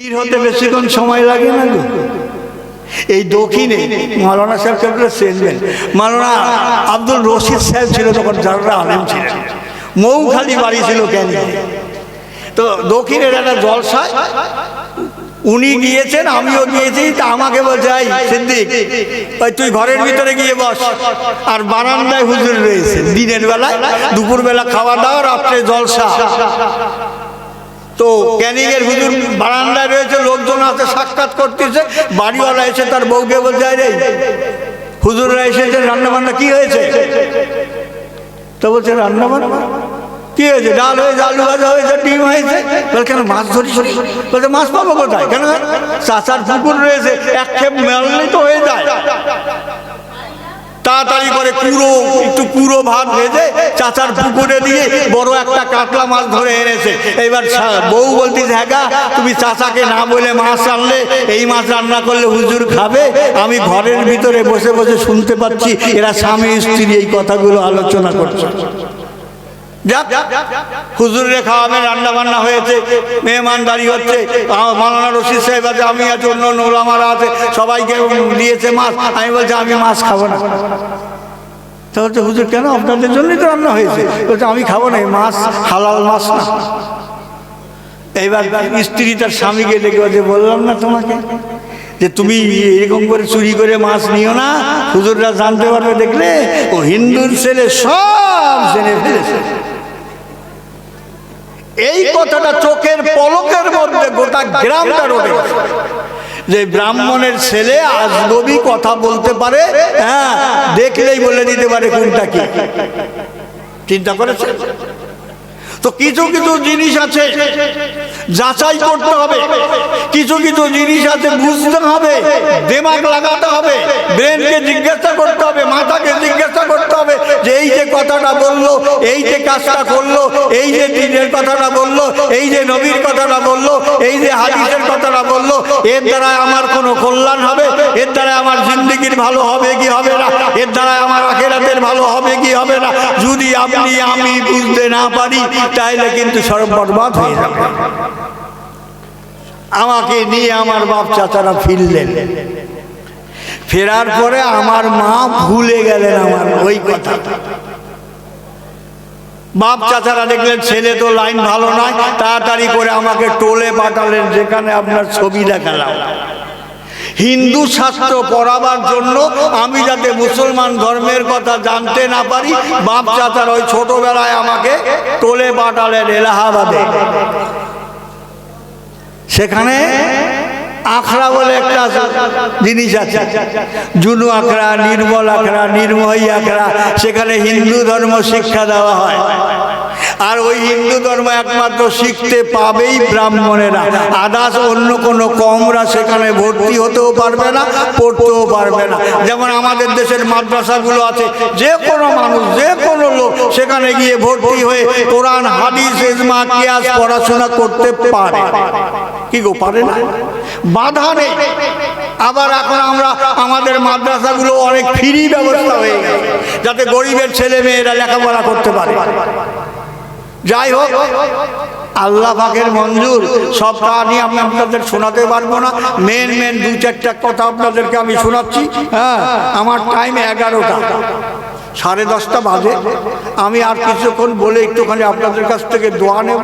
পীর হতে বেশিক্ষণ সময় লাগে না গো। এই দক্ষিণে মালানা সাহেব সাহেবরা চেনবেন মালানা আব্দুল রশিদ সাহেব ছিল তখন, যারা আলেম ছিলেন। মৌখালি বাড়ি ছিল কেন? তো দক্ষিণের একটা জলসায় উনি গিয়েছেন, আমিও গিয়েছি, তা আমাকে বলছে, এই সিদ্দিক, ওই তুই ঘরের ভিতরে গিয়ে বস। আর বারান্দায় হুজুর রয়েছে। দিনের বেলায় দুপুর বেলা খাওয়া দাওয়া, রাত্রে জলসা। তো ক্যানিংয়ের হুজুর বারান্দায় রয়েছে, লোকজন আছে, সাক্ষাৎ করতেছে, বাড়িওয়ালা এসে তার বউকে বলছে রে হুজুররা এসেছে রান্না বান্না কি হয়েছে? তো বলছে রান্না বান্না কি হয়েছে? ডাল হয়েছে, আলু ভাজা হয়েছে, ডিম হয়েছে? বলে, কেন মাছ ধরি বলছে, মাছ পাবো কোথায়? কেন চাচার পুকুর রয়েছে, এক খেপ মেললেই তো হয়ে যায়। তাড়াতাড়ি করে কুড়ো, একটু কুড়ো ভাত ভেজে চাচার পুকুরে দিয়ে বড় একটা কাতলা মাছ ধরে এনেছে। এবার বউ বলতিস হ্যাঁ তুমি চাচাকে না বলে মাছ আনলে, এই মাছ রান্না করলে হুজুর খাবে। আমি ঘরের ভিতরে বসে বসে শুনতে পাচ্ছি, এরা স্বামী স্ত্রী এই কথাগুলো আলোচনা করছে। হুজুরে রান্না বান্না হয়েছে হচ্ছে আমি আছে, অন্য আছে, সবাইকে দিয়েছে মাছ। আমি বলছি, আমি মাছ খাব না। হুজুর, কেন? আপনাদের জন্যই তো রান্না হয়েছে। বলছে, আমি খাব না মাছ হালাল মাছ না। এইবার স্ত্রী তার স্বামীকে ডেকে বলছে, বললাম না তোমাকে যে তুমি এরকম করে চুরি করে মাছ নিও না। হুজুররা জানতে পারবে, দেখলে ও হিন্দুর ছেলে, সব জেনে ফেলেছে। এই কথাটা চোখের পলকের মধ্যে গোটা গ্রামটা রটে যে ব্রাহ্মণের ছেলে আজগবি কথা বলতে পারে হ্যাঁ দেখলেই বলে দিতে পারে কোনটা কি। চিন্তা করেছে তো কিছু কিছু জিনিস আছে যাচাই করতে হবে। কিছু কিছু জিনিস আছে, বুঝতে হবে। দেমাগ লাগাতে হবে। ব্রেনকে জিজ্ঞাসা করতে হবে, মাথাকে জিজ্ঞাসা করতে হবে যে এই যে কথাটা বলল, এই যে কাজটা করল, এই যে দিনের কথাটা বলল, এই যে নবীর কথাটা বলল, এই যে হাদিসের কথাটা বলল, এর দ্বারা আমার কোনো কল্যাণ হবে, এর দ্বারা আমার জিন্দগির ভালো হবে কি হবে না, এর দ্বারা আমার আখেরাতের ভালো হবে কি হবে না। যদি আপনি, আমি বুঝতে না পারি তাহলে কিন্তু সর্ব বরবাদ হয়ে যাবে। আমাকে নিয়ে আমার বাপ চাচারা ফিরলেন। ফেরার পরে আমার মা ভুলে গেলেন আমার ওই কথা বাপ চাচারা দেখলেন, ছেলে তো লাইন ভালো নয়, তাড়াতাড়ি করে আমাকে টোলে পাঠালেন, যেখানে আপনার ছবি দেখালাম। হিন্দু শাস্ত্র পড়াবার জন্য আমি যাতে মুসলমান ধর্মের কথা জানতে না পারি, বাপ চাচার ওই ছোটবেলায় আমাকে টোলে পাঠালেন এলাহাবাদে। সেখানে আখড়া বলে একটা জিনিস আছে। জুনু আখড়া, নির্মল আখড়া নির্ময়ী আখড়া, সেখানে হিন্দু ধর্ম শিক্ষা দেওয়া হয়। আর ওই হিন্দু ধর্ম একমাত্র শিখতে পাবেই ব্রাহ্মণেরা। আদাস অন্য কোনো কমরা সেখানে ভর্তি হতেও পারবে না, পড়তেও পারবে না। যেমন আমাদের দেশের মাদ্রাসাগুলো আছে, যে কোনো মানুষ, যে কোনো লোক সেখানে গিয়ে ভর্তি হয়ে কোরআন, হাদিস, ইজমা, কিয়াস পড়াশোনা করতে পারে। কি গো, পারে না? বাধা নেই। আবার এখন আমরা, আমাদের মাদ্রাসাগুলো অনেক ফ্রি ব্যবস্থা হয়ে গেছে, যাতে গরিবের ছেলে মেয়েরা লেখাপড়া করতে পারে। যাই হোক, আল্লাহ ভাগের মঞ্জুর। সব কাহানি আমি আপনাদের শোনাতে পারব না। মেন মেন দু চারটা কথা আপনাদেরকে আমি শোনাচ্ছি। হ্যাঁ আমার টাইম এগারোটা। সাড়ে দশটা বাজে। আমি আর কিছুক্ষণ বলে একটুখানি আপনাদের কাছ থেকে দোয়া নেব।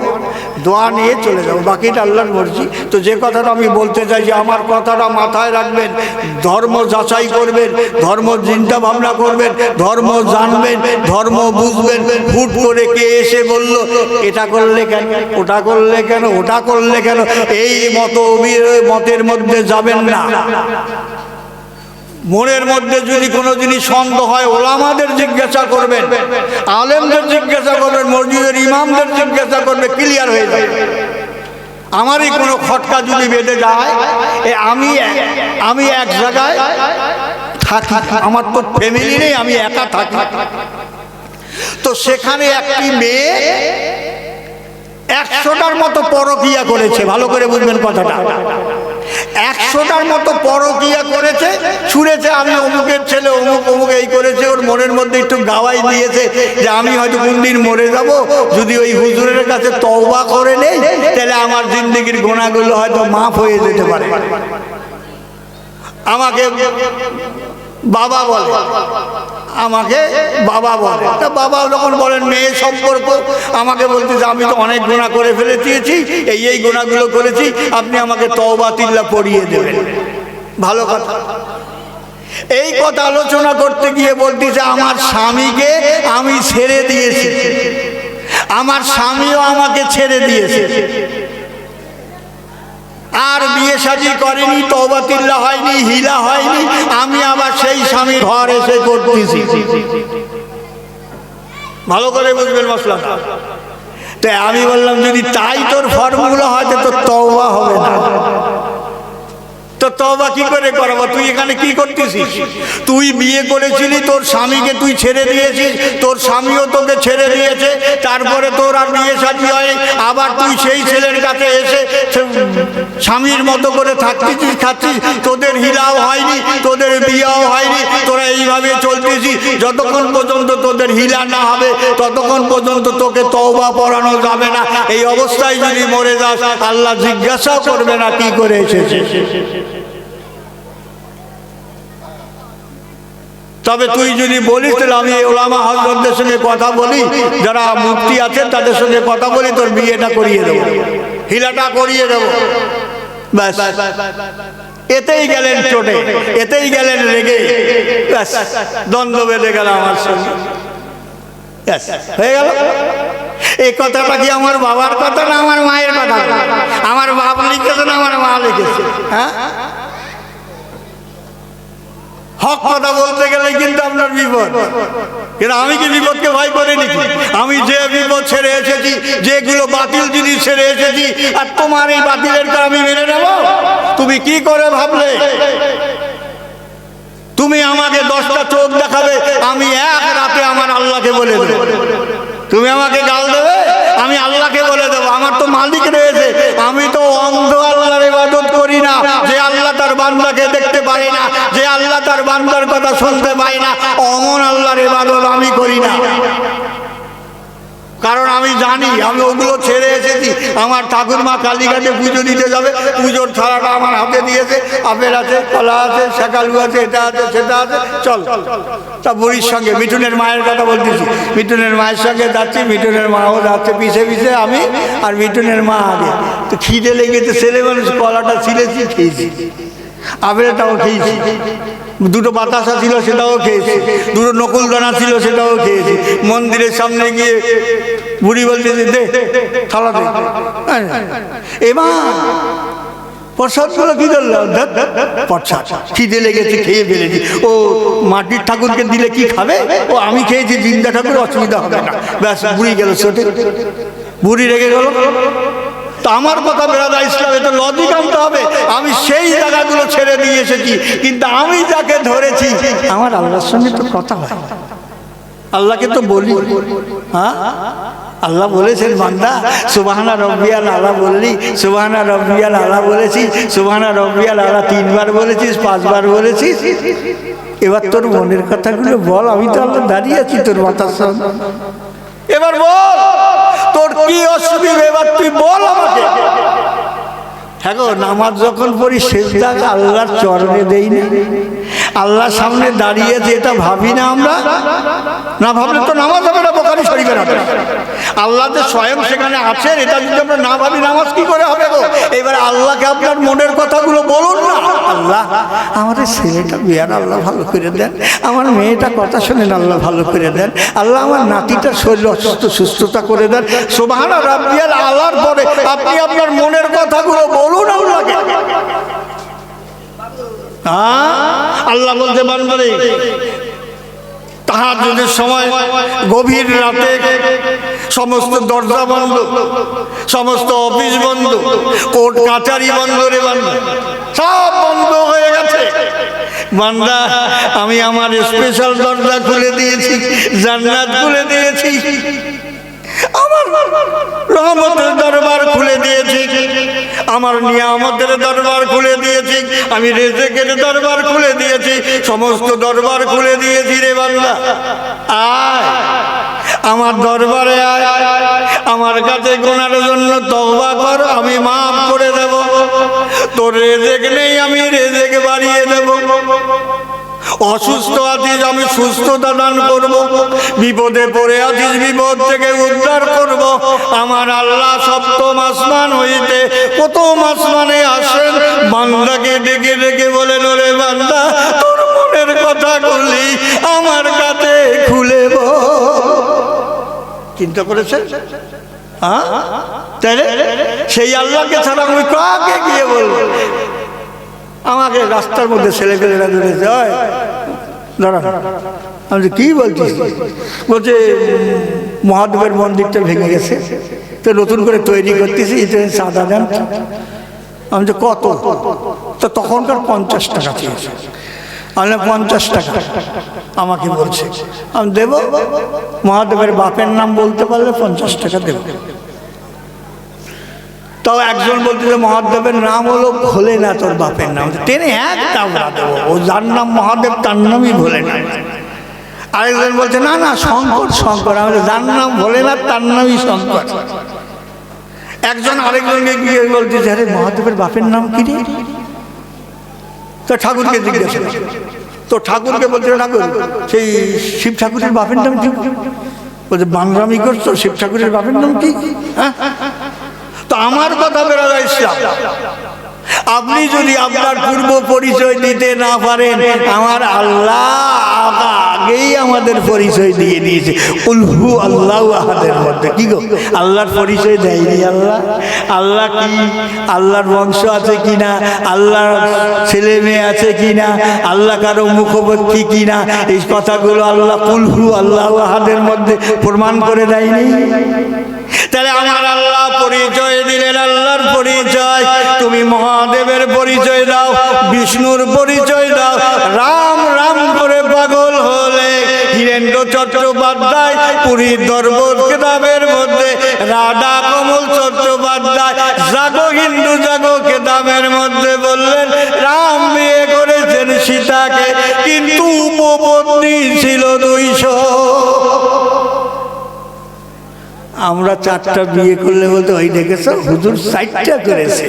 দোয়া নিয়ে চলে যাব। বাকিটা আল্লাহর মর্জি। তো যে কথাটা আমি বলতে চাই যে আমার কথাটা মাথায় রাখবেন, ধর্ম যাচাই করবেন, ধর্ম চিন্তা ভাবনা করবেন, ধর্ম জানবেন, ধর্ম বুঝবেন ফুট করে কে এসে বলল, এটা করলে কেন? ওটা করলে কেন? ওটা করলে কেন? এই মত মতের মধ্যে যাবেন না। মনের মধ্যে যদি কোনো জিনিস সন্দেহ হয়, ওলামাদের জিজ্ঞাসা করবেন, আলেমদের জিজ্ঞাসা করবেন, মসজিদের ইমামদের জিজ্ঞাসা করবে ক্লিয়ার হয়ে যাবে আমারই কোনো খটকা যদি বেঁধে যায়, এ আমি আমি এক জায়গায় থাকি, আমার তো ফ্যামিলি নেই, আমি একা থাকি। তো সেখানে একটি মেয়ে একশোটার মতো পরকিয়া করেছে, ভালো করে বুঝবেন কথাটা। একশোটার মতো পরকিয়া করেছে, ছুঁড়েছে আমি অমুকের ছেলে, অমুক অমুক এই করেছে, ওর মনের মধ্যে একটু গাওয়াই দিয়েছে যে আমি হয়তো কোনদিন মরে যাব, যদি ওই হুজুরের কাছে তওবা করে নেই, তাহলে আমার জিন্দগির গোনাগুলো হয়তো মাফ হয়ে যেতে পারে। আমাকে বাবা বলে। আমাকে বাবা বলে। তা বাবা যখন বলেন মেয়ে সম্পর্ক, আমাকে বলতেছে আমি তো অনেক গুণা করে ফেলে দিয়েছি এই এই গুণাগুলো করেছি, আপনি আমাকে তিল্লা পড়িয়ে দেবেন। ভালো কথা। এই কথা আলোচনা করতে গিয়ে বলতেছে, আমার স্বামীকে আমি ছেড়ে দিয়েছি। আমার স্বামীও আমাকে ছেড়ে দিয়েছে। আর বিয়ে সাজি করেনি তবাতিল্লা হয়নি, হিলা হয়নি, আমি আবার সেই স্বামী ঘর এসে করতেছি। ভালো করে বুঝবেন মশলা। আমি বললাম, যদি তাই তোর ফর্মুলা হয়, তো তোর তওবা হবে না। তো তবা কি করে করাবো? তুই এখানে কি করতেছিস? তুই বিয়ে করেছিলি, তোর স্বামীকে তুই ছেড়ে দিয়েছিস, তোর স্বামীও তোকে ছেড়ে দিয়েছে, তারপরে তোর আর বিয়ে শাদী হয় আবার তুই সেই ছেলের কাছে এসে স্বামীর মতো করে থাকতেছিস, খাচ্ছিস, তোদের হিলাও হয়নি, তোদের বিয়াও হয়নি, তোরা এইভাবে চলতেছিস। যতক্ষণ পর্যন্ত তোদের হিলা না হবে, ততক্ষণ পর্যন্ত তোকে তওবা পড়ানো যাবে না। এই অবস্থায় যদি মরে যাস, আল্লাহ জিজ্ঞাসাও করবে না কি করে এসেছিস। তবে তুই যদি বলিস তাহলে আমি ওলামা হজরতদের সঙ্গে কথা বলি যারা মুক্তি আছেন তাদের সঙ্গে কথা বলি তোর বিয়েটা করিয়ে দেবো। হিলাটা করিয়ে দেবো। ব্যাস। এতেই গেলেন চোটে এতেই গেলেন রেগে। ব্যাস দ্বন্দ্ব বেঁধে গেল আমার সঙ্গে। হয়ে গেল? এই কথাটা কি আমার বাবার কথা না আমার মায়ের কথা? আমার বাপ লিখেছে না আমার মা লিখেছে? হ্যাঁ? হক কথা বলতে গেলে কিন্তু আপনার বিপদ। কিন্তু আমি কি বিপদকে ভয় করে নাকি? আমি যে বিপদ ছেড়ে এসেছি, যেগুলো বাতিল জিনিস ছেড়ে এসেছি, আর তোমার এই বাতিলের আমি মেনে নেব? তুমি কি করে ভাবলে? তুমি আমাকে দশটা চোখ দেখাবে, আমি এক রাতে আমার আল্লাহকে বলে দেবো। তুমি আমাকে গাল দেবে, আমি আল্লাহকে বলে দেবো। আমার তো মালিক রয়েছে আমি তো অন্ধ আল্লাহর ইবাদত করি না যে আল্লাহ তার বান্দাকে দেখতে পারে না, যে আল্লাহ তার বান্দার কথা শুনতে পায় না, অমন আল্লাহর ইবাদত আমি করি না। কারণ আমি জানি, আমি ওগুলো ছেড়ে এসেছি, আমার ঠাকুর ঠাকুরমা কালীঘাটে পুজো দিতে যাবে, পুজোর থালাটা আমার হাতে দিয়েছে, আপেল আছে, কলা আছে শাকালু আছে, এটা আছে, সেটা আছে, চল। তা বুড়ির সঙ্গে, মিঠুনের মায়ের কথা বলতেছি, মিঠুনের মায়ের সঙ্গে যাচ্ছি, মিঠুনের মাও যাচ্ছে পিছে পিছে, আমি আর মিঠুনের মা আগে। তো খিদে লেগেছে, ছেলে মানুষ কলাটা ছিলেছি খেয়েছি। আপেলটাও খেয়েছি। দুটো বাতাসা ছিল, সেটাও খেয়েছি। দুটো নকুল দানা ছিল, সেটাও খেয়েছি। মন্দিরের সামনে গিয়ে বুড়ি বলতে দে, থালা দে। এবার প্রসাদগুলো কি প্রসাদ। খিদে লেগেছে, খেয়ে ফেলেছি। ও মাটির ঠাকুরকে দিলে কি খাবে? ও, আমি খেয়েছি, জিন্দা ঠাকুর অসুবিধা হবে না। ব্যাস, বুড়ি গেল ছোটে। বুড়ি রেগে গেল। তো আমার কথা বেড়াদা, ইসলামে তো লজিক আনতে হবে। আমি সেই জায়গাগুলো ছেড়ে দিয়ে এসেছি, কিন্তু আমি যাকে ধরেছি, আমার আল্লাহর সঙ্গে তো কথা হয়। আল্লাহকে তো বলি। হ্যাঁ? আল্লাহ বলেছেন, বান্দা সুবাহানা রব্বিয়াল আলা বললি সুবাহানা রব্বিয়াল আলা বলেছি সুবাহানা রব্বিয়াল আলা তিনবার বলেছিস, পাঁচবার বলেছিস। এবার তোর মনের কথাগুলো বল, আমি তো আল্লাহ দাঁড়িয়ে আছি তোর মাথার সঙ্গে এবার বল। তোর কি অসুবিধা? এবার তুই বল আমাকে। হ্যাঁ নামাজ যখন পড়ি সেজদা আল্লাহর চরণে দেই না। আল্লাহর সামনে দাঁড়িয়েছে এটা ভাবি না আমরা, না ভাবলে তো নামাজ হবে না বোকারি শরীফের হাতে আল্লাহ যে স্বয়ং সেখানে আছেন, এটা যদি আমরা না ভাবি, নামাজ কি করে হবে গো? এবার আল্লাহকে আপনার মনের কথাগুলো বলুন না। আল্লাহ, আমাদের ছেলেটা বিয়ার আল্লাহ ভালো করে দেন। আমার মেয়েটা কথা শোনেন, আল্লাহ ভালো করে দেন। আল্লাহ আমার নাতিটা শরীর অসুস্থ, সুস্থতা করে দেন। সোভানা রাব্বিয়াল আল্লাহর পরে আপনি আপনার মনের কথাগুলো বলুন আল্লাহকে হ্যাঁ? আল্লাহ বলতে পারবে তাহার যদি সময় গভীর রাতে সমস্ত দরজা বন্ধ, সমস্ত অফিস বন্ধ, কোর্ট কাচারি বন্ধ রে বন্ধ সব বন্ধ হয়ে গেছে। বান্দা, আমি আমার স্পেশাল দরজা খুলে দিয়েছি, জান্নাত খুলে দিয়েছি। রহমতের দরবার খুলে দিয়েছি। আমার নিয়ামতের দরবার খুলে দিয়েছি। আমি রেজেকের দরবার খুলে দিয়েছি। সমস্ত দরবার খুলে দিয়েছি রে বাংলা আমার দরবারে আয়। আমার কাছে গোনার জন্য তওবা কর, আমি মাফ করে দেব। তোর রেজেক নেই, আমি রেজেক বাড়িয়ে দেব। অসুস্থ আছিস আমি সুস্থতা দান করব। বিপদে পড়ে আছিস বিপদ থেকে উদ্ধার করব। আমার আল্লাহ সপ্তম আসমান হইতে প্রথম আসমানে আসেন। বান্দাকে ডেকে ডেকে বলেন ওরে বান্দা, তোর মনের কথা বলি আমার কাছে খুলে বল। চিন্তা করেছে? সেই আল্লাহকে ছাড়া আমি কাকে গিয়ে বলব? আমাকে রাস্তার মধ্যে ছেলে পেলেরা ধরেছে হয় দাঁড়া আমি বলছি, কি বলছিস? বলছে মহাদেবের মন্দিরটা ভেঙে গেছে। তো নতুন করে তৈরি করতেছি এটা সাদা দেন আমি যে কত? তো তখনকার পঞ্চাশ টাকা চেয়েছে আমি পঞ্চাশ টাকা? আমাকে বলছে আমি দেব। মহাদেবের বাপের নাম বলতে পারলে পঞ্চাশ টাকা দেবো। তাও একজন বলতে যে মহাদেবের নাম হলো ভোলে না তোর বাপের নাম। টেনে দেবো। ও যার নাম মহাদেব, তার নামই ভোলে না আরেকজন বলছে, না না, শঙ্কর শঙ্কর। আমি যার নাম ভোলে না তার নামই শঙ্কর। একজন আরেকজনকে গিয়ে বলছে যে আরে, মহাদেবের বাপের নাম কি রে? তো ঠাকুরকে জিজ্ঞাসা। তো ঠাকুরকে বলছে, ঠাকুর, সেই শিব ঠাকুরের বাপের নাম কি? বলছে বাংরামি করছ, শিব ঠাকুরের বাপের নাম কি? হ্যাঁ? তো আমার কথা বেরোয় ইসলাম। আপনি যদি আপনার পূর্ব পরিচয় দিতে না পারেন, আমার আল্লাহ আগেই আমাদের পরিচয় দিয়ে দিয়েছে। উলহু আল্লাহ আহাদের মধ্যে। কি গো? আল্লাহর পরিচয় দেয়নি আল্লাহ? আল্লাহ কি? আল্লাহর বংশ আছে কিনা? আল্লাহর ছেলে মেয়ে আছে কিনা? আল্লাহ কারও মুখবর্তী কিনা? এই কথাগুলো আল্লাহ কুলহু আল্লাহ আহাদের মধ্যে প্রমাণ করে দেয়নি। তাহলে আমার আল্লাহ পরিচয় দিলেন, আল্লাহর পরিচয়। তুমি মহাদেবের পরিচয় দাও, বিষ্ণুর পরিচয় দাও। রাম রাম করে পাগল হলে হীরেন্দ্র চট্টোপাধ্যায় পুরীর দরবার কেতাবের মধ্যে, রাধা কমল চট্টোপাধ্যায় জাগো হিন্দু, জাগো কেতাবের মধ্যে বললেন, রাম বিয়ে করেছেন সীতাকে, কিন্তু উপপত্নী ছিল দুইশো। আমরা চারটা বিয়ে করলে বলতে, ওই দেখেছ? হুজুর সাইটটা করেছে।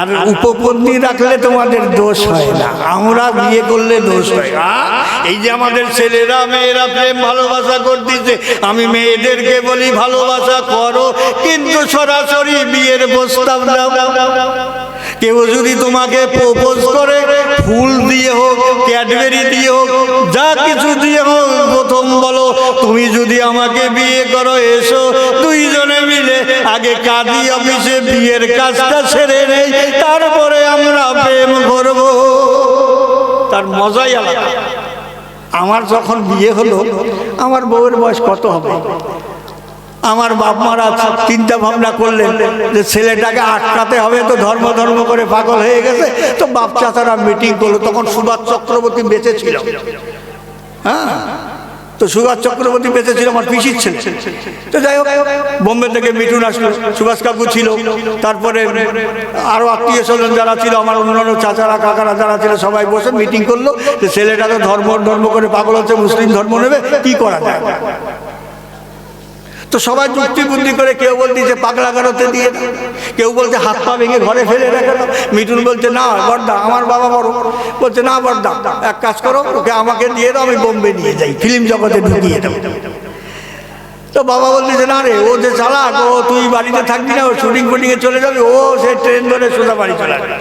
আর উপপত্নী রাখলে তোমাদের দোষ হয় না। আমরা বিয়ে করলে দোষ হয় এই যে আমাদের ছেলেরা, মেয়েরা প্রেম, ভালোবাসা করতেছে। আমি মেয়েদেরকে বলি, ভালোবাসা করো, কিন্তু সরাসরি বিয়ের প্রস্তাব দাও। কেউ যদি তোমাকে প্রপোজ করে ফুল দিয়ে হোক, ক্যাডবেরি দিয়ে হোক, যা কিছু দিয়ে হোক, প্রথম বলো, তুমি যদি আমাকে বিয়ে করো, এসো, দুইজনে মিলে আগে কাজী অফিসে বিয়ের কাজটা সেরে নেই, তারপরে আমরা প্রেম করব। তার মজাই আলাদা। আমার যখন বিয়ে হলো, আমার বউয়ের বয়স কত হবে? আমার বাপ মারা চিন্তা ভাবনা করলেন যে ছেলেটাকে আটকাতে হবে তো ধর্ম ধর্ম করে পাগল হয়ে গেছে। তো বাপ চাচারা মিটিং করল, তখন সুভাষ চক্রবর্তী বেঁচে ছিল হ্যাঁ? তো সুভাষ চক্রবর্তী বেঁচে ছিল আমার পিসির ছেলে। তো যাই হোক, বোম্বে থেকে মিঠুন আসলো, সুভাষ কাকু ছিল। তারপরে আরও আত্মীয় স্বজন যারা ছিল, আমার অন্যান্য চাচারা, কাকারা যারা ছিল, সবাই বসে মিটিং করল। যে ছেলেটা তো ধর্ম ধর্ম করে পাগল হচ্ছে, মুসলিম ধর্ম নেবে, কি করা যায়? তো সবাই যুক্তি বুদ্ধি করে কেউ বলতেছে পাগলা গারোতে দিয়ে কেউ বলছে হাত পা ভেঙে ঘরে ফেলে রেখে মিঠুন বলছে, না, বর্দা, আমার বাবা বড় বলছে, না, বর্দা, এক কাজ করো, ওকে আমাকে দিয়ে দাও, আমি বোম্বে নিয়ে যাই, ফিল্ম জগতে ঢুকিয়ে দেবো তো বাবা বলতেছে না রে, ও যে চালাক, ও তুই বাড়িতে থাকবি না, ও শুটিং ফুটিংয়ে চলে যাবে, ও সে ট্রেন ধরে সোজা বাড়ি চলে আসবে।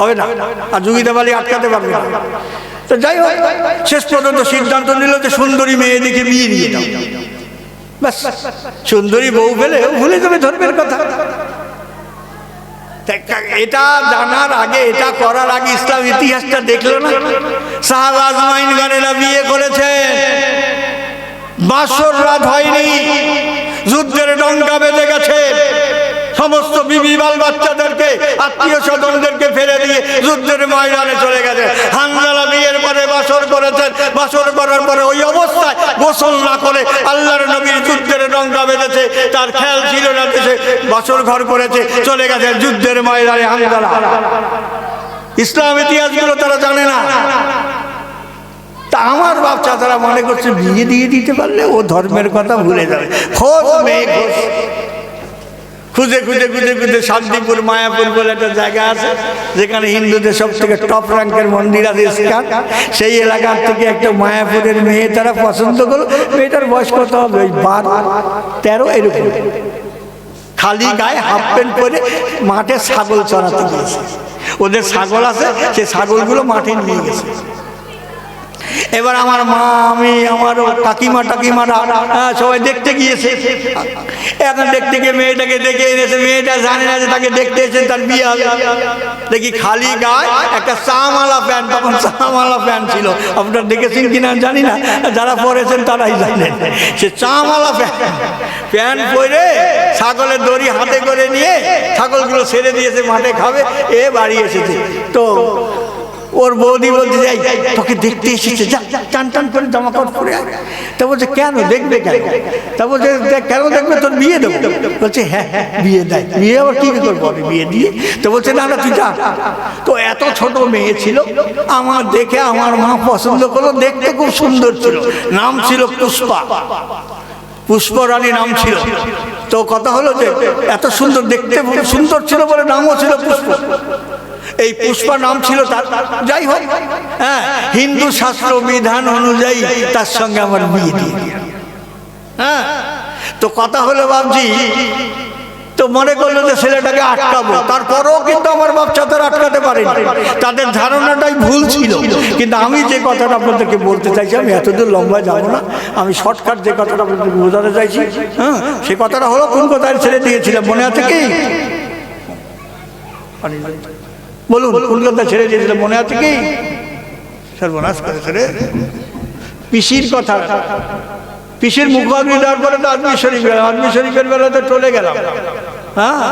হবে না, আর যুগিতা বাড়ি আটকাতে পারবে না। তো যাই হোক, শেষ পর্যন্ত সিদ্ধান্ত নিল যে সুন্দরী মেয়ে দেখে বিয়ে দিয়ে দাও সুন্দরী বউ পেলে ভুলে যাবে ধর্মের কথা। এটা জানার আগে, এটা করার আগে ইসলাম ইতিহাসটা দেখল না? শাহবাজ আজমাইন গানেরা বিয়ে করেছে। বাসর রাত হয়নি। যুদ্ধের ডঙ্কা বেঁধে গেছে। সমস্ত বিবি বাল বাচ্চাদেরকে, আত্মীয় স্বজনদেরকে ফেলে দিয়ে যুদ্ধের ময়দানে চলে গেছে। হানজালা বিয়ের পরে বাসর করেছেন। বাসর করার পরে ওই অবস্থায় গোসল না করে আল্লাহর নবীর যুদ্ধের টঙ্কা বেঁধেছে। তার খেয়াল ছিল না দেশে বছর ঘর করেছে, চলে গেছে যুদ্ধের ময়দানে হাঙ্গালা ইসলাম ইতিহাসগুলো তারা জানে না। তা আমার বাচ্চা তারা মনে করছে, বিয়ে দিয়ে দিতে পারলে ও ধর্মের কথা ভুলে যাবে। খোঁজ মেয়ে খোঁজ। খুঁজে খুঁজে খুঁজে খুঁজে শান্তিপুর, মায়াপুর বলে একটা জায়গা আছে, যেখানে হিন্দুদের সব থেকে টপ র্যাঙ্কের মন্দির আছে ইস্কান। সেই এলাকার থেকে একটা মায়াপুরের মেয়ে তারা পছন্দ করল। মেয়েটার বয়স কত হবে? ওই বারো, তেরো, এরকম। খালি গায়ে হাফ প্যান্ট পরে মাঠে ছাগল চড়াতে গিয়েছে। ওদের ছাগল আছে সেই ছাগলগুলো মাঠে নিয়ে গেছে। এবার আমার মা আমি আমার কাকিমা টাকিমারা হ্যাঁ, সবাই দেখতে গিয়েছে। এখন দেখতে গিয়ে মেয়েটাকে দেখে এনেছে। মেয়েটা জানে না যে তাকে দেখতে এসে তার বিয়ে দেখি খালি গায়ে একটা চামালা প্যান্ট তখন চামালা প্যান্ট ছিল। আপনার দেখেছেন কিনা জানি না। যারা পরেছেন তারাই জানেন সে চামালা প্যান্ট। প্যান্ট পরে ছাগলের দড়ি হাতে করে নিয়ে ছাগলগুলো ছেড়ে দিয়েছে মাঠে খাবে এ বাড়ি এসেছে। তো ওর বৌদি বলতে যাই তোকে দেখতে এসেছে যা টান টান করে জামা কাপড় পরে। তা বলছে কেন দেখবে কেন? তা বলছে "দেখ, কেন দেখবে? তোর বিয়ে দেবো। বলছে হ্যাঁ হ্যাঁ বিয়ে দেয়। বিয়ে আবার কি করব আমি বিয়ে দিয়ে? তো বলছে না না তুই যা। তো এত ছোট মেয়ে ছিল আমার দেখে আমার মা পছন্দ করল দেখতে খুব সুন্দর ছিল। নাম ছিল পুষ্পা। পুষ্পরানী নাম ছিল। তো কথা হলো যে এত সুন্দর দেখতে সুন্দর ছিল বলে নামও ছিল পুষ্প। এই পুষ্পা নাম ছিল তার। যাই হোক হ্যাঁ হিন্দু শাস্ত্র বিধান অনুযায়ী তার সঙ্গে আমার বিয়ে দিয়ে। হ্যাঁ তো কথা হলো বাবজি তো মনে করল যে ছেলেটাকে আটকাবো। তারপরেও কিন্তু আমার বাচ্চা আটকাতে পারে তাদের ধারণাটাই ভুল ছিল। কিন্তু আমি যে কথাটা আপনাদেরকে বলতে চাইছি, আমি এতদূর লম্বা যাব না। আমি শর্টকাট যে কথাটা আপনাদেরকে বোঝাতে চাইছি হ্যাঁ সে কথাটা হলো, কোন কথায় ছেড়ে দিয়েছিলাম? মনে আছে কি? বলুন কোন কথা ছেড়ে দিয়েছিলাম মনে আছে কি? সর্বনাশ করেছে রে পিসির কথা। পিসির মুখাগ্নি দেওয়ার পরে তো আদমি শরীফ গেলাম। আদমি শরীফের বেলাতে চলে গেলাম। হ্যাঁ?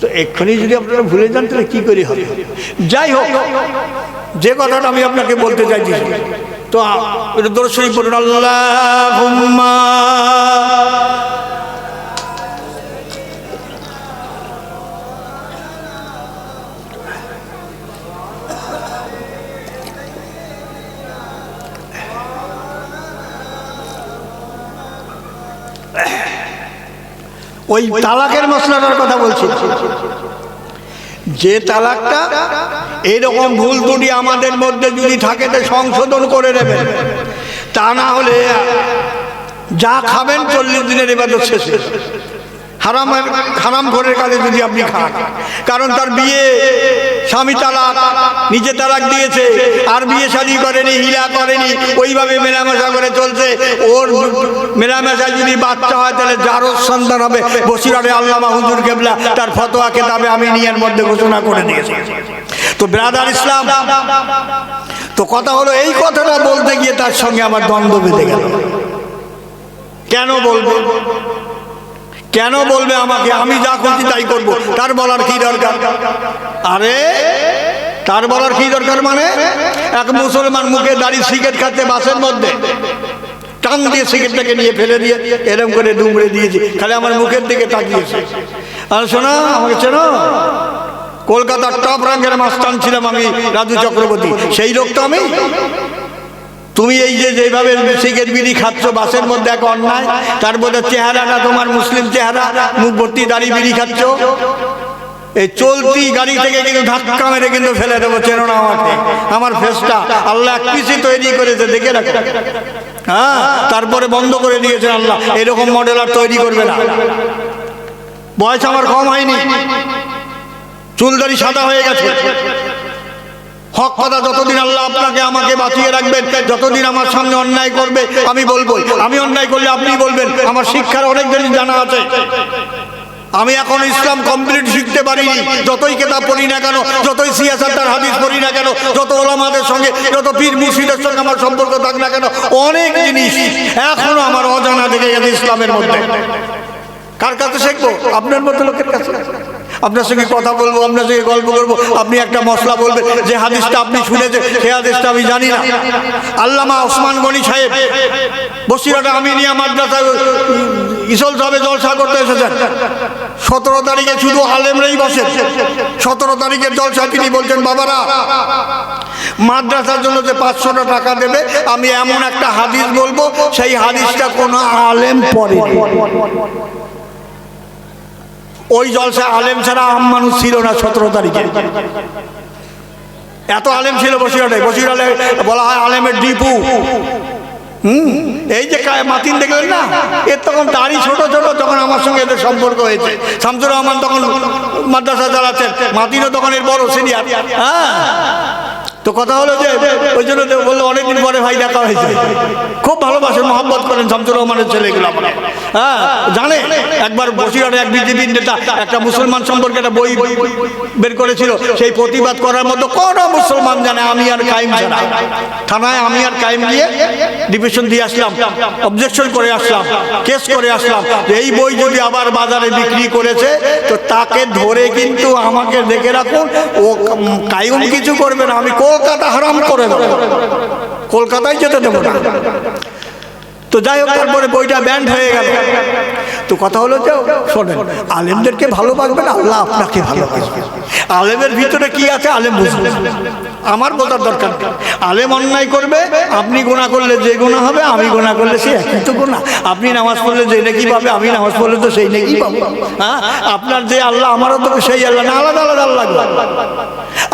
তো এক্ষুনি যদি আপনারা ভুলে যান তাহলে কি করি হবে? যাই হোক যে কথাটা আমি আপনাকে বলতে চাইছি তো এটা দর্শনী পড়ুন আল্লাহ ওই তালাকের মশলাটার কথা বলছি। যে তালাকটা এরকম ভুল ত্রুটি আমাদের মধ্যে যদি থাকে তো সংশোধন করে নেবেন তা না হলে যা খাবেন চল্লিশ দিনের এবার শেষে হারামের হারাম ঘরের কাজে যদি আপনি খান। কারণ তার বিয়ে, স্বামী তালাক, নিজে তালাক দিয়েছে, আর বিয়ে শাদি করেনি, হিলা করেনি, ওইভাবে মেলামেশা করে চলছে। ওর মেলামেশায় যদি বাচ্চা হয়, তাহলে যারও সন্তান হবে বসিরারে আল্লামা হুজুর কেবলা, তার ফতোয়া কেতাবে আমি নিয়ের মধ্যে ঘোষণা করে দিয়েছি। তো ব্রাদার ইসলাম, তো কথা হলো এই কথাটা বলতে গিয়ে তার সঙ্গে আমার দ্বন্দ্ব বেঁধে গেল। কেন বলব? কেন বলবে আমাকে? আমি যা খুশি তাই করব। তার বলার কি দরকার? আরে তার বলার কি দরকার মানে? এক মুসলমান মুখে দাঁড়িয়ে সিগারেট খাচ্ছে বাসের মধ্যে। টান দিয়ে সিগারেটটাকে নিয়ে ফেলে দিয়ে এরকম করে দুমড়ে দিয়েছে। খালি আমার মুখের দিকে তাকিয়েছে। আর শোনো আমাকে চেনো? কলকাতার টপ র্যাঙ্কের মাস্টান ছিলাম আমি রাজু চক্রবর্তী। সেই লোক তো আমি। তুমি এই যে যেভাবে সিগারেট বিড়ি খাচ্ছ, বাসের মধ্যে এক অন্যায়, তার মধ্যে চেহারাটা তোমার মুসলিম চেহারা, মুখ ভর্তি দাড়ি বিড়ি খাচ্ছ। এই চলতি গাড়ি থেকে কিন্তু ধাক্কা মেরে কিন্তু ফেলে দেবো, চেনো না আমাকে। আমার ফেসটা আল্লাহ এক পিসি তৈরি করেছে, দেখে রাখো। হ্যাঁ তারপরে বন্ধ করে দিয়েছে আল্লাহ। এরকম মডেল আর তৈরি করবে না। বয়স আমার কম হয়নি। চুলদারি সাদা হয়ে গেছে। হক কথা যতদিন আল্লাহ আপনাকে আমাকে বাঁচিয়ে রাখবেন, যতদিন আমার সামনে অন্যায় করবে, আমি বলব, আমি অন্যায় করলে আপনি বলবেন, আমার শিক্ষার অনেক জিনিস জানা আছে। আমি এখন ইসলাম কমপ্লিট শিখতে পারিনি যতই কেতাব পড়ি না কেন, যতই সিয়াসার হাদিস পড়ি না কেন, যত ওলামাদের সঙ্গে, যত পীর মুর্শিদের সঙ্গে আমার সম্পর্ক থাক না কেন, অনেক জিনিস এখনও আমার অজানা থেকে গেছে ইসলামের মধ্যে। কার কাছে শিখব? আপনার মতো লোকের কাছে। আপনার সঙ্গে কথা বলব আপনার সঙ্গে গল্প করব আপনি একটা মশলা বলবেন যে হাদিসটা আপনি শুনেছেন সে হাদিসটা আমি জানি না। আল্লামা ওসমান গনি সাহেব বসিরাটা আমিনিয়া মাদ্রাসা ইসল সাহেবে জলসা করতে এসেছেন। সতেরো তারিখে শুধু আলেমরাই বসেন। সতেরো তারিখের জলসা তিনি বলছেন বাবারা মাদ্রাসার জন্য যে পাঁচশোটা টাকা দেবে আমি এমন একটা হাদিস বলব সেই হাদিসটা কোনো আলেম পড়ে ওই জলসা আলেম ছাড়া আম মানুষ ছিল না সতেরো তারিখে। এত আলেম ছিল বসিরহাটে। বসিরহাটে বলা হয় আলেমের ডিপু। হুম? এই যে মাতিন দেখলেন না? এর তখন দাড়ি ছোট ছোট, তখন আমার সঙ্গে এদের সম্পর্ক হয়েছে। শামসুর রহমান তখন মাদ্রাসা চালাচ্ছেন। মাতিনও তখন এর বড় সিনিয়র। হ্যাঁ? তো কথা হলো যে ওই জন্য বলল অনেকদিন পরে ভাই দেখা হয়েছে। খুব ভালোবাসেন মহব্বত করেন শামসুর রহমানের ছেলেগুলো আমরা হ্যাঁ জানে? একবার বসিরহাটে এক বিজেপি নেতা একটা মুসলমান সম্পর্কে একটা বই বের করেছিল। সেই প্রতিবাদ করার মতো কোনো মুসলমান জানে আমি আর কাইম ছাড়া থানায় আমি আর কাইম গিয়ে ডিভিশন দিয়ে আসলাম অবজেকশন করে আসলাম কেস করে আসলাম। এই বই যদি আবার বাজারে বিক্রি করেছে তো তাকে ধরে কিন্তু আমাকে দেখে রাখুন। ও কায়ুম কিছু করবে না আমি কলকাতা হারাম করে কলকাতায় যেতে দেবো না। তো যাই হোক, তারপরে বইটা ব্যান্ড হয়ে গেল। তো কথা হলো যে, শোনেন, আলেমদেরকে ভালোবাসবেন আল্লাহ আপনাকে ভালোবাসবেন আলেমের ভিতরে কি আছে, আলেম বুঝবে। আমার বোঝার দরকার আলেম অন্যায় করবে, আপনি গোনা করলে যে গোনা হবে, আমি গোনা করলে সে একই তো গোনা আপনি নামাজ পড়লে যে নেকি পাবে, আমি নামাজ পড়লে তো সেই নেকি পাবো। হ্যাঁ? আপনার যে আল্লাহ, আমারও তো সেই আল্লাহ না, আলাদা আলাদা আল্লাহ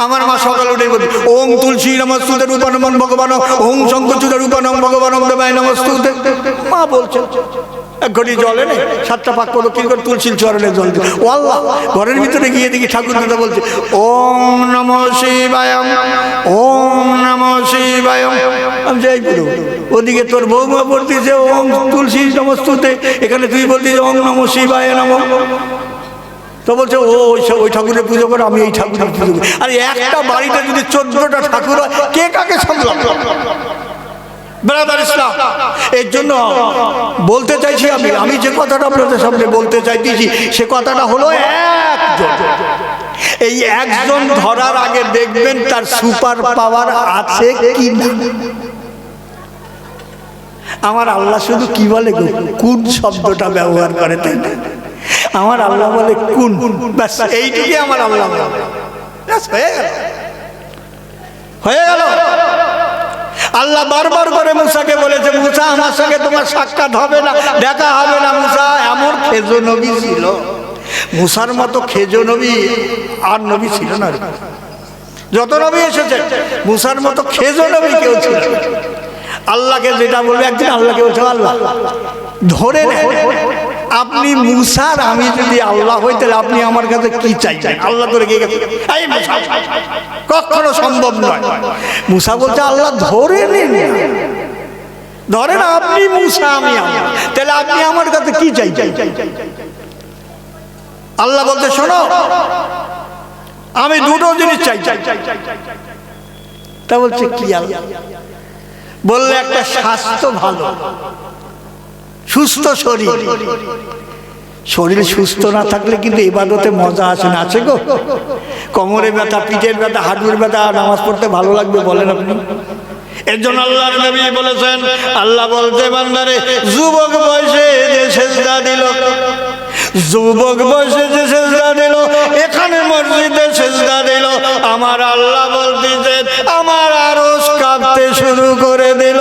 আমার মা সকালে উঠে বলি, ওম তুলসী নমস্তুতে রূপানমন ভগবান ওম শঙ্করচুতে রূপানম ভগবান দেবায় নমস্তুতে। মা বলছে এক ঘটি জলে নেই সাতটা পাক প্রদক্ষিণ করে তুলসীর চরণে জল দিল? ও আল্লাহ, ঘরের ভিতরে গিয়ে দেখি ঠাকুর দাদা বলছে, ওম নম শিবায়ম, ওম নম শিবায়ম। আমি যাই গুরু ওদিকে তোর বৌমা বলতেছে, ওম তুলসী নমস্তুতে এখানে তুই বলতিস ওম নম শিবায় নম। তো বলছে, ও, ওই ঠাকুরের পুজো করে, আমি এই ঠাকুরের পুজো করি। আর একটা বাড়িতে যদি চোদ্দটা ঠাকুর হয়, কে কাকে সামলাম ব্রাদার ইসলাম, এর জন্য বলতে চাইছি আমি আমি যে কথাটা আপনাদের সামনে বলতে চাইতেছি, সে কথাটা হলো একজন। এই একজন ধরার আগে দেখবেন তার সুপার পাওয়ার আছে কি না। আমার আল্লাহ শুধু কি বলে? কোন শব্দটা ব্যবহার করে তাই না? আমার আল্লাহ বলে কোন? ব্যাস, এইটুকুই আমার আল্লাহ হয়ে গেল। হয়ে গেল। আল্লাহ বারবার করে মুসাকে বলেছে, মুসা, আমার সঙ্গে তোমার সাক্ষাৎ হবে না, দেখা হবে না, মুসা। এমন খেজো নবী ছিল। মুসার মতো খেজো নবী আর নবী ছিল না যত নবী এসেছে, মুসার মতো খেজো নবী কেউ ছিল। আল্লাহকে যেটা বলবে একদিন আল্লাহকে বলছে, আল্লাহ, ধরে নেন আপনি মুসার, আমি যদি আল্লাহ হই, তাহলে আপনি আমার কাছে কি চাইছেন আল্লাহ ধরে গিয়ে কখনো সম্ভব নয়। মুসা বলছে, আল্লাহ ধরে নিন ধরেন আপনি মুসা, আমি তাহলে আপনি আমার কাছে কি চাই চাই চাই চাই আল্লাহ বলতে শোনো, আমি দুটো জিনিস চাই। তা বলছে, কি আল্লাহ? বললে, একটা স্বাস্থ্য ভালো। সুস্থ শরীর। শরীর সুস্থ না থাকলে কিন্তু ইবাদতে মজা আসে না, আছে গো। কোমরে ব্যথা, পিঠের ব্যথা, হাঁটুর ব্যথা, নামাজ পড়তে ভালো লাগবে বলেন আপনি। এর জন্য আল্লাহর নবী বলেছেন, আল্লাহ বলতে বান্দারে, যুবক বয়সে যে সেজদা দিল, যুবক বয়সে যে সেজদা দিল, এখানে মসজিদে সেজদা দিল, আমার আল্লাহ বলতেছেন, আমার আরস কাঁপতে শুরু করে দিল।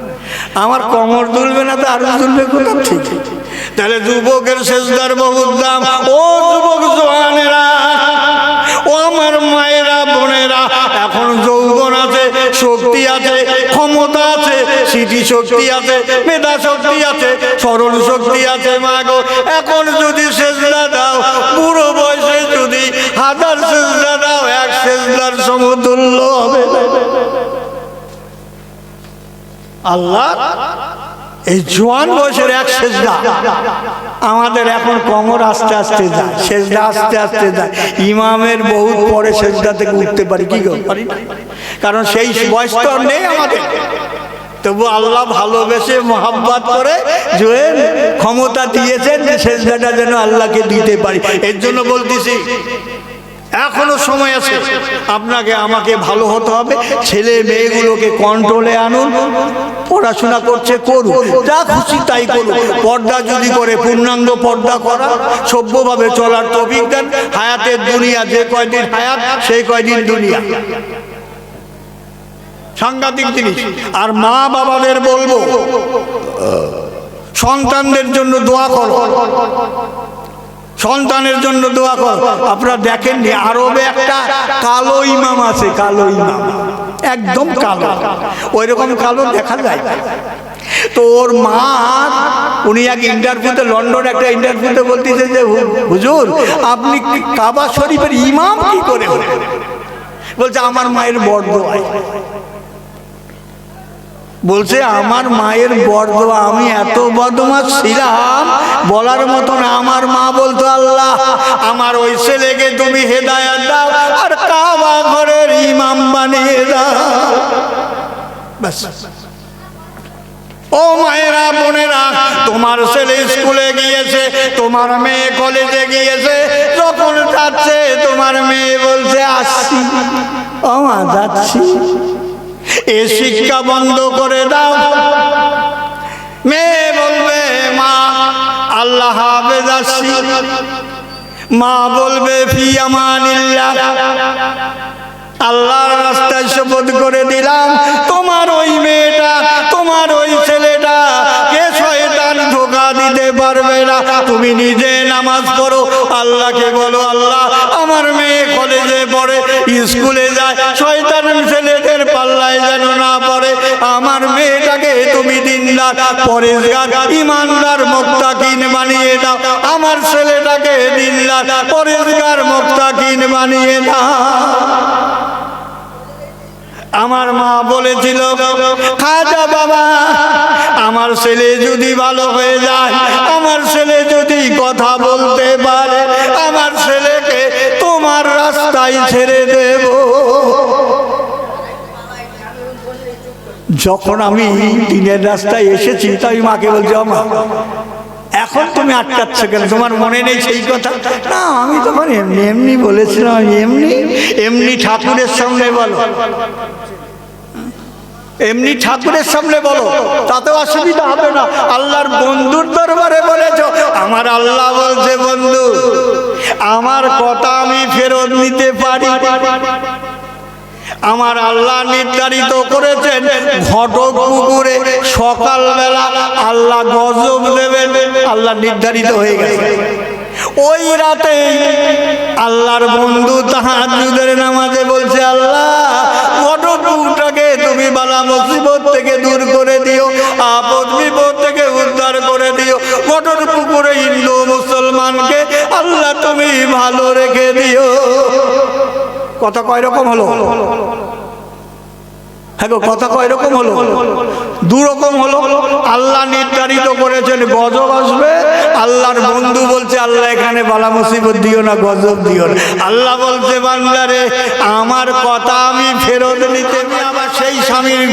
আমার কমর তুলবে না তো আরস তুলবে কোথা থেকে? তাহলে যুবকের সেজদার বহুত দাম। ও যুবক জোয়ানেরা, ও আমার মায়েরা, বোনেরা, এখন যৌবন আছে, শক্তি আছে, ক্ষমতা আছে স্মৃতি শক্তি আছে মেধা শক্তি আছে স্মরণ শক্তি আছে মা গো এখন যদি সেজদা দাও পুরো বয়সে যদি হাজার সেজদা সেজদার সমতুল্য হবে। আল্লাহ, এই জোয়ান বয়সের এক সেজদা। আমাদের এখন কমর আস্তে আস্তে যায়, সেজদা আস্তে আস্তে যায়। ইমামের বহুত পরে সেজদা থেকে উঠতে পারি, কি পারি কারণ সেই বয়স তো নেই আমাদের। তবু আল্লাহ ভালোবেসে মোহাব্বত করে যে ক্ষমতা দিয়েছেন সেজদাটা যেন আল্লাহকে দিতে পারি। এর জন্য বলতেছি এখনও সময় আছে। আপনাকে, আমাকে ভালো হতে হবে। ছেলে মেয়েগুলোকে কন্ট্রোলে আনুন। পড়াশোনা করছে, করুন। যা খুশি তাই করুন। পর্দা যদি করে, পূর্ণাঙ্গ পর্দা করা, সভ্যভাবে চলার তফিক দেন। হায়াতের দুনিয়া, যে কয়দিন হায়াত, সেই কয়দিন দুনিয়া। সাংঘাতিক জিনিস। আর মা বাবাদের বলব সন্তানদের জন্য দোয়া করো। সন্তানের জন্য দোয়া কর। আপনারা দেখেননি, আরবে একটা কালো ইমাম আছে, কালো ইমাম। একদম কালো। ওই রকম কালো দেখা যায়। তো ওর মা, উনি এক ইন্টারভিউতে লন্ডন একটা ইন্টারভিউতে বলতেছে যে হুজুর, আপনি কাবা শরীফের ইমাম কি করে বলছে, আমার মায়ের বরদোয়ায় বলছে আমার মায়ের বরদোয়া আমি এত বদমাস ছিলাম বলার মতন আমার মা বলতো আল্লাহ আমার ওই ছেলেকে তুমি হেদায়াত দাও আর কাবা ঘরের ইমাম বানিয়ে দাও। ও মায়েরা বোনেরা তোমার ছেলে স্কুলে গিয়েছে তোমার মেয়ে কলেজে গিয়েছে যখন যাচ্ছে তোমার মেয়ে বলছে আসছি ও মা যাচ্ছি। এ শিক্ষা বন্ধ করে দাও। মেয়ে বলবে, মা, আল্লাহ মা বলবে, ফি আল্লাহর রাস্তায় শপথ করে দিলাম, তোমার ওই মেয়েটা, তোমার ওই ছেলেটা, কে শয়তান ধোকা দিতে পারবে না? তুমি নিজে নামাজ পড়ো। আল্লাহকে বলো, আল্লাহ, আমার মেয়ে কলেজে পড়ে, স্কুলে যায়, শয়তান যেন না পড়ে। আমার মেয়েটাকে তুমি দিনদার, পরেশগার, ইমানদার মুক্তাকিন বানিয়ে দাও। আমার ছেলেটাকে দিনদার, পরেশগার মুক্তাকিন বানিয়ে দাও। আমার মা বলেছিল, খাজা বাবা, আমার ছেলে যদি ভালো হয়ে যায়, আমার ছেলে যদি কথা বলতে পারে, আমার ছেলেকে তোমার রাস্তায় ছেড়ে দেব। যখন আমি দিনের রাস্তায় এসেছি, তাই মাকে বলছি মা এখন তুমি আটকাচ্ছ কেন? তোমার মনে নেই সেই কথা? না, আমি তোমার এমনি এমনি বলেছিলাম এমনি এমনি ঠাকুরের সামনে বলো। এমনি ঠাকুরের সামনে বলো তাতে অসুবিধা হবে না। আল্লাহর বন্ধুর দরবারে বলেছ, আমার আল্লাহ বলছে, বন্ধু, আমার কথা আমি ফেরত নিতে পারি। আমার আল্লাহ নির্ধারিত করেছেন, ঘটক পুকুরে সকালবেলা আল্লাহ গজব দেবেন, আল্লাহ নির্ধারিত হয়ে গেছে। ওই রাতে আল্লাহর বন্ধু তাহাজুদের নামাজে বলছে, আল্লাহ, ঘটক পুকুরটাকে তুমি বালা মুসিবত থেকে দূর করে দিও, আপদ বিপদ থেকে উদ্ধার করে দিও। ঘটক পুকুরে হিন্দু মুসলমানকে আল্লাহ তুমি ভালো রেখে দিও। কথা কয় রকম হলো? হ্যাঁ কথা কয় রকম হলো? দু রকম হলো? আল্লাহ নির্ধারিত করেছেন গজব আসবে, আল্লাহর বন্ধু বলছে, আল্লাহ এখানে বালা মুসিবত দিও না, গজব দিও না। আল্লাহ বলছে বাংলারে আমার কথা আমি ফেরত নিতে আমি আবার সেই স্বামীর